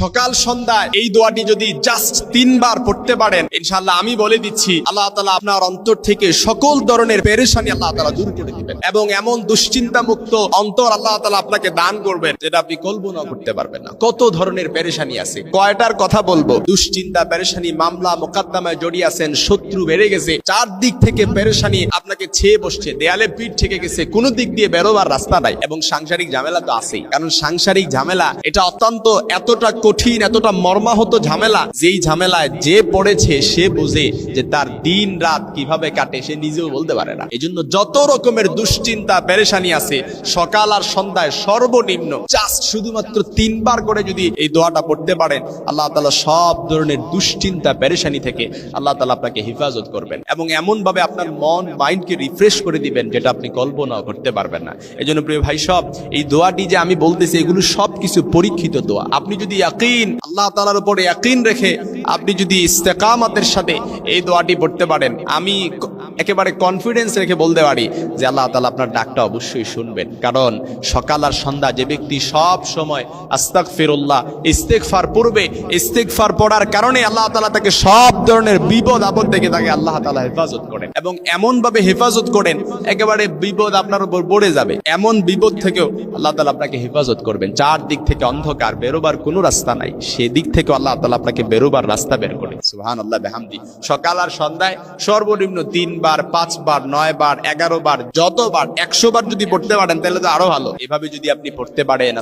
সকাল সন্ধ্যায় এই দোয়াটি যদি জাস্ট তিনবার পড়তে পারেন, ইনশাআল্লাহ আমি বলে দিচ্ছি, আল্লাহ তালা আপনার অন্তর থেকে সকল ধরনের পেরেশানি আল্লাহ তালা দূর করে দিবেন এবং এমন দুশ্চিন্তা মুক্ত অন্তর আল্লাহ তালা আপনাকে দান করবেন যেটা আপনি কল্পনা করতে পারবেন না। কত ধরনের পেরেশানি আছে? কয়টার কথা বলব? দুশ্চিন্তা, পেরেশানি, মামলা, মোকদ্দমায় জড়িয়ে আছেন, শত্রু বেড়ে গেছে, চারদিক থেকে পেরেশানি আপনাকে ছেয়ে বসছে, দেয়ালে পিঠ থেকে গেছে, কোনো দিক দিয়ে বেরোবার রাস্তা নাই এবং সাংসারিক ঝামেলা তো আছেই। কারণ সাংসারিক ঝামেলা, এটা অত্যন্ত এতটা কঠিন, এতটা মর্মাহত ঝামেলা, যেই ঝামেলায় যে পড়েছে সে বোঝে যে তার দিন রাত কীভাবে কাটে, সে নিজেও বলতে পারে না। এজন্য যত রকমের দুশ্চিন্তা, পেরেশানি আছে, সকাল আর সন্ধ্যায় সর্বনিম্ন জাস্ট শুধুমাত্র তিনবার করে যদি এই দোয়াটা পড়তে পারেন, আল্লাহ তালা সব ধরনের দুশ্চিন্তা, পেরেশানি থেকে আল্লাহ তালা আপনাকে হেফাজত করবেন। এবং এমন ভাবে আপনার মন, মাইন্ডকে রিফ্রেশ করে দিবেন, যেটা আপনি কল্পনাও করতে পারবেন না। এই জন্য প্রিয় ভাই সব, এই দোয়াটি যে আমি বলতেছি, এগুলো সব কিছু পরীক্ষিত দোয়া। আপনি যদি আল্লাহ তালার উপরে ইয়াকিন রেখে আপনি যদি ইস্তেকামাতের সাথে এই দোয়াটি পড়তে পারেন আমি একেবারে কনফিডেন্স রেখে বলতে পারি যে আল্লাহ তালা আপনার ডাকটা অবশ্যই শুনবেন। কারণ সকাল আর সন্ধ্যা যে ব্যক্তি সব সময় আস্তাক ফিরুল্লাহ ইস্তেকফার পূর্বে ইস্তেকফার পড়ার কারণে আল্লাহ তালা তাকে সব ধরনের বিপদ আপদ থেকে তাকে আল্লাহ তালা হেফাজত করেন এবং এমন ভাবে হেফাজত করেন, একেবারে বিপদ আপনার উপর পড়ে যাবে। এমন বিপদ থেকেও আল্লাহ তালা আপনাকে হেফাজত করবেন। চার দিক থেকে অন্ধকার বেরোবার কোনো রাস্তা নাই, সেদিক থেকে আল্লাহ তালা আপনাকে বেরোবার রাস্তা বের করে। সুহান আল্লাহ বেহামদি। সকাল আর সন্ধ্যায় সর্বনিম্ন তিনবার পাঁচবার নয় বার, এগারো বার যতবার একশো বার যদি পড়তে পারেন, তাহলে তো আরও ভালো। এভাবে যদি আপনি পড়তে পারেন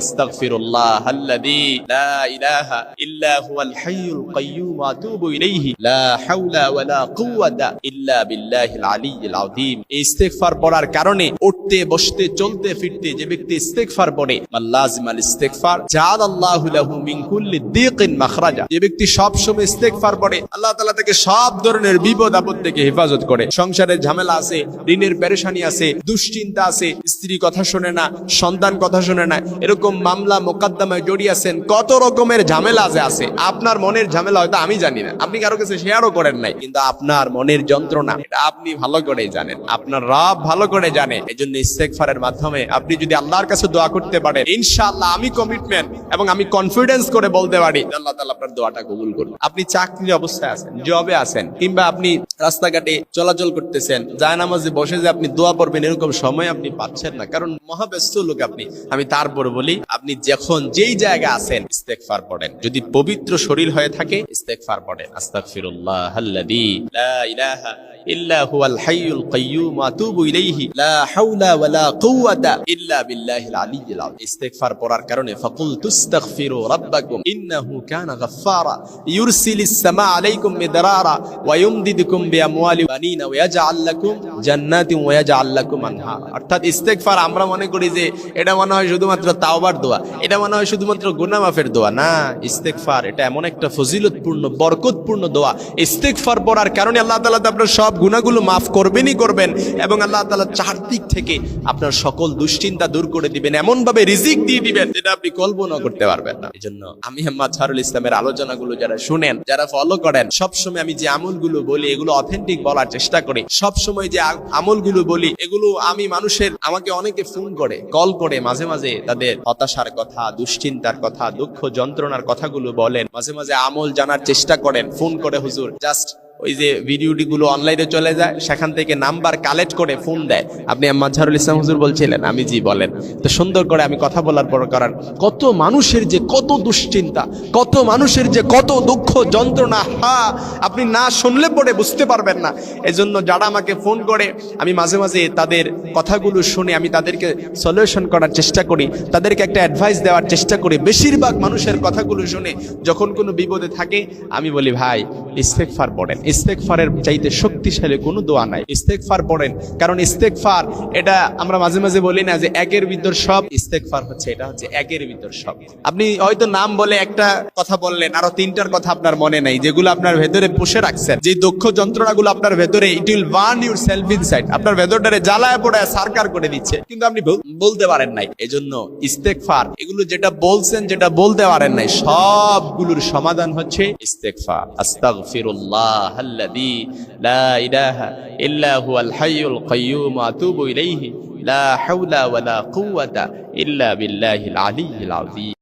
পড়ে আল্লাহ সব ধরনের বিপদ আপদ থেকে হেফাজত করে। সংসারের ঝামেলা আছে, ঋণের পেরেশানি আছে, দুশ্চিন্তা আছে, স্ত্রী কথা শোনে না, সন্তান কথা শোনে না, এরকম মামলা মোকদ্দমায় জড়িয়ে আছেন, কত রকমের ঝামেলা যে আছে। আপনার মনের ঝামেলা হয়তো আমি জানি না, আপনি কারও কাছে শেয়ারও করেন নাই, কিন্তু আপনার মনের যন্ত্রণা, এটা আপনি ভালো করেই জানেন, আপনার রব ভালো করে জানে এই জন্য ইস্তেকফারের মাধ্যমে আপনি যদি আল্লাহর কাছে দোয়া করতে পারেন, ইনশাআল্লাহ আমি কমিটমেন্ট এবং আমি কনফিডেন্স করে বলতে পারি আল্লাহ তাআলা আপনার দোয়াটা কবুল করুন। আপনি চাকরির অবস্থায় আছেন জবে আছেন, কিংবা আপনি রাস্তাঘাটে চলাচল করতেছেন যায় নামাজে বসে যে আপনি দোয়া পড়বেন, এরকম সময় আপনি পাচ্ছেন না। কারণ মহাব্যস্ত লোক আপনি। আমি তারপর বলি, আপনি যখন যেই জায়গা আছেন ইস্তেকফার পড়েন। যদি পবিত্র শরীর হয়ে থাকে ইস্তেকফার পড়েন। আস্তাক ফিরুল্লাহ ইলাহা ইল্লা হুয়াল হাইয়ুল আতুবু ইলাইহি, লা হাওলা ওয়ালা কুওয়াতা ইল্লা বিল্লাহিল আলিয়্যিল আযীম। ইস্তেগফার পড়ার কারণে ফাকুল রাব্বাকুম, ইন্নাহু কানা গাফফারা, ইউরসিলিস সামা আলাইকুম মিদরারা, ওয়া বিআমওয়ালি বানিনা, ওয়া ইয়াজআল লাকুম জান্নাতিন, ওয়া ইয়াজআল লাকুম অর্থাৎ ইস্তেগফার আমরা মনে করি যে এটা মনে হয় শুধুমাত্র তাওবার দোয়া, এটা মনে হয় শুধুমাত্র গুনাহ মাফের দোয়া। না, ইস্তেগফার এটা এমন একটা ফজিলতপূর্ণ, বরকতপূর্ণ দোয়া। ইস্তেগফার পড়ার কারণে আল্লাহ তাআলা আপনার সব গুনাহগুলো মাফ করবেনই করবেন এবং আল্লাহ তাআলা চারদিক থেকে আপনার সকল দুশ্চিন্তা দূর করে দিবেন এমন ভাবে রিজিক দিয়ে দিবেন যেটা আপনি কল্পনা করতে পারবেন না। এজন্য আমি আহমদ ছারুল ইসলামের আলোচনাগুলো যারা শুনেন, যারা ফলো করেন, সবসময় আমি যে আমলগুলো বলি, এগুলো অথেন্টিক বলার চেষ্টা করি। সবসময় যে আমলগুলো বলি, এগুলো আমি মানুষের আমাকে অনেকে ফোন করে কল করে, মাঝে মাঝে তাদের হতাশার কথা, দুশ্চিন্তার কথা, দুঃখ যন্ত্রণার কথাগুলো বলেন। মাঝে মাঝে আমল জানার চেষ্টা করেন ফোন করে হুজুর জাস্ট ওই যে ভিডিওটি গুলো অনলাইনে চলে যায়, সেখান থেকে নাম্বার কালেক্ট করে ফোন দেয়। আপনি মাঝহারুল ইসলাম হুজুর বলছিলেন, আমি জি বলেন। তো সুন্দর করে আমি কথা বলার পর করার, কত মানুষের যে কত দুশ্চিন্তা, কত মানুষের যে কত দুঃখ যন্ত্রণা, হা, আপনি না শুনলে পরে বুঝতে পারবেন না। এজন্য যারা আমাকে ফোন করে, আমি মাঝে মাঝে তাদের কথাগুলো শুনে আমি তাদেরকে সলিউশন করার চেষ্টা করি, তাদেরকে একটা অ্যাডভাইস দেওয়ার চেষ্টা করি। বেশিরভাগ মানুষের কথাগুলো শুনে যখন কোনো বিপদে থাকে, আমি বলি, ভাই ইস্তেকফার পড়েন। ইস্তেকফারের চাইতে শক্তিশালী কোনো দোয়া নাই। ইস্তেকফার পড়েন। কারণ ইস্তেকফার এটা আমরা মাঝে মাঝে বলি না যে একের ভিতর সব ইস্তেকফার হচ্ছে, এটা হচ্ছে একের ভিতর সব। আপনি হয়তো নাম বলে একটা কথা বললেন, আরও তিনটার কথা আপনার মনে নাই, যেগুলো আপনার ভেতরে পুষে রাখছেন। যে দুঃখ যন্ত্রণাগুলো আপনার ভেতরে it will burn yourself inside আপনার ভেতরটারে জ্বালায় পড়ে, সারকার করে দিচ্ছে। কিন্তু আপনি বলতে পারেন নাই। এজন্য ইস্তেকফার এগুলো যেটা বলছেন, যেটা বলতে পারেন নাই, সবগুলোর সমাধান হচ্ছে ইস্তেকফার আস্তাগফিরুল্লাহ আল্লাযী লা ইলাহা ইল্লা হুয়াল হাইয়ুল কাইয়্যুম ওয়া আতুবু ইলাইহি লা হাওলা ওয়ালা কুওয়াতা ইল্লা বিল্লাহিল আলিয়্যিল আযীম